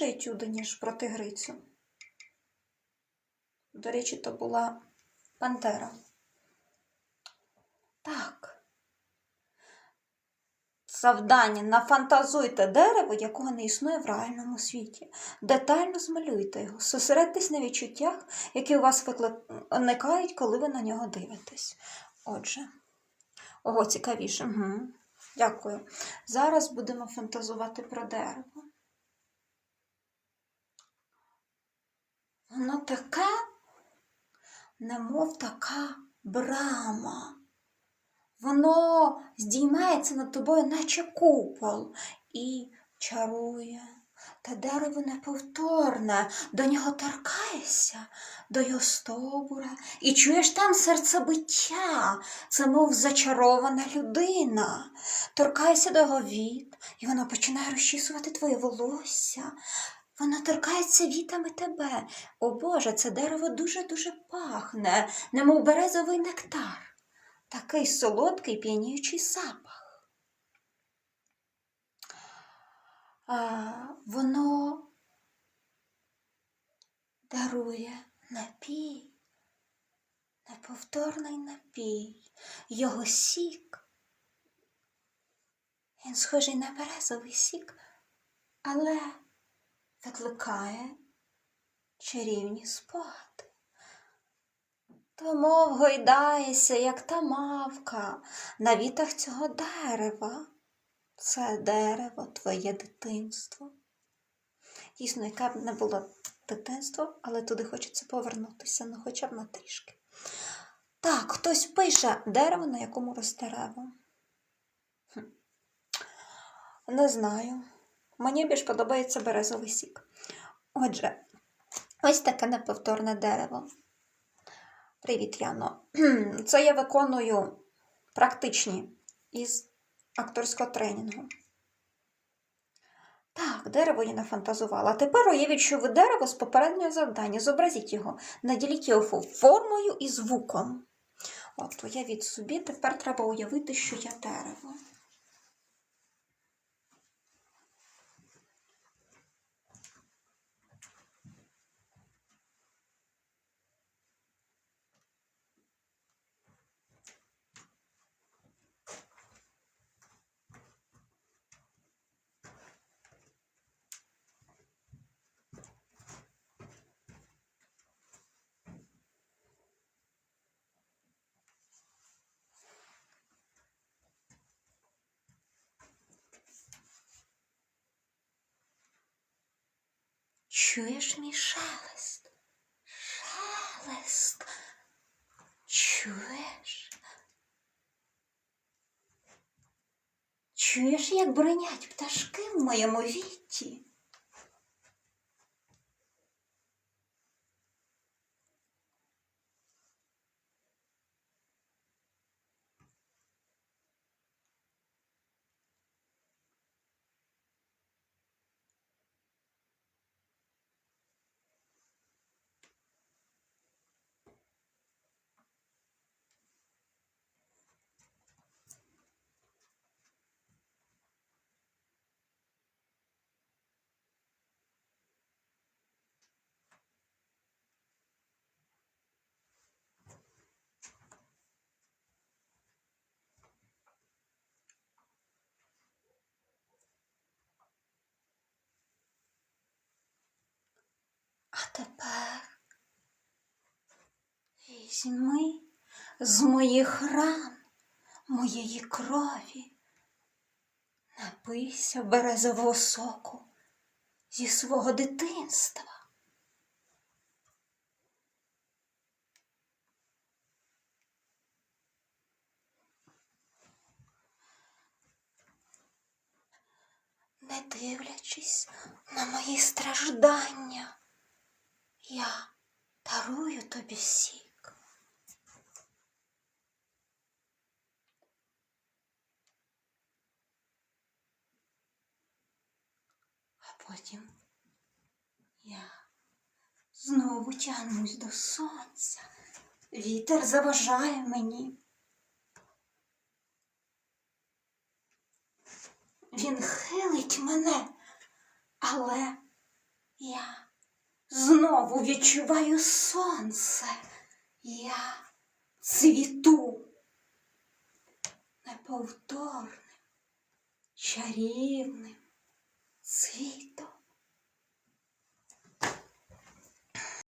інші етюди, ніж про тигрицю. До речі, то була пантера. Так. Завдання нафантазуйте дерево, якого не існує в реальному світі. Детально змалюйте його. Зосередьтесь на відчуттях, які у вас виникають, коли ви на нього дивитесь. Отже, ого, цікавіше. Угу. Дякую. Зараз будемо фантазувати про дерево. Таке, немов така брама. Воно здіймається над тобою, наче купол, і чарує. Та дерево неповторне, до нього торкаєшся, до його стовбура, і чуєш там серцебиття, це мов зачарована людина. Торкаєшся до його віт, і воно починає розчісувати твоє волосся. Воно торкається вітами тебе. О Боже, це дерево дуже-дуже пахне, немов березовий нектар такий солодкий п'яніючий запах. А, воно дарує напій, неповторний напій, його сік. Він схожий на березовий сік, але викликає чарівні спогади. То мов гойдаєшся, як та мавка, на вітах цього дерева. Це дерево, твоє дитинство. Дійсно, яке б не було дитинство, але туди хочеться повернутися, ну хоча б на трішки. Так, хтось пише дерево, на якому росте рево. Не знаю. Мені більш подобається березовий сік. Отже, ось таке неповторне дерево. Привіт, Яно. Це я виконую практичні із акторського тренінгу. Так, дерево я нафантазувала. Тепер уявіть, що ви дерево з попереднього завдання. Зобразіть його, наділіть його формою і звуком. От, уявіть собі, тепер треба уявити, що я дерево. Чуєш мій шелест? Шелест. Чуєш? Чуєш, як бронять пташки в моєму вітті? Тепер візьми з моїх ран, моєї крові, напийся березового соку зі свого дитинства. Не дивлячись на мої страждання. Я дарую тобі сік. А потім я знову тягнусь до сонця. Вітер заважає мені. Він хилить мене, але Я знову відчуваю сонце. Я цвіту неповторним, чарівним цвітом.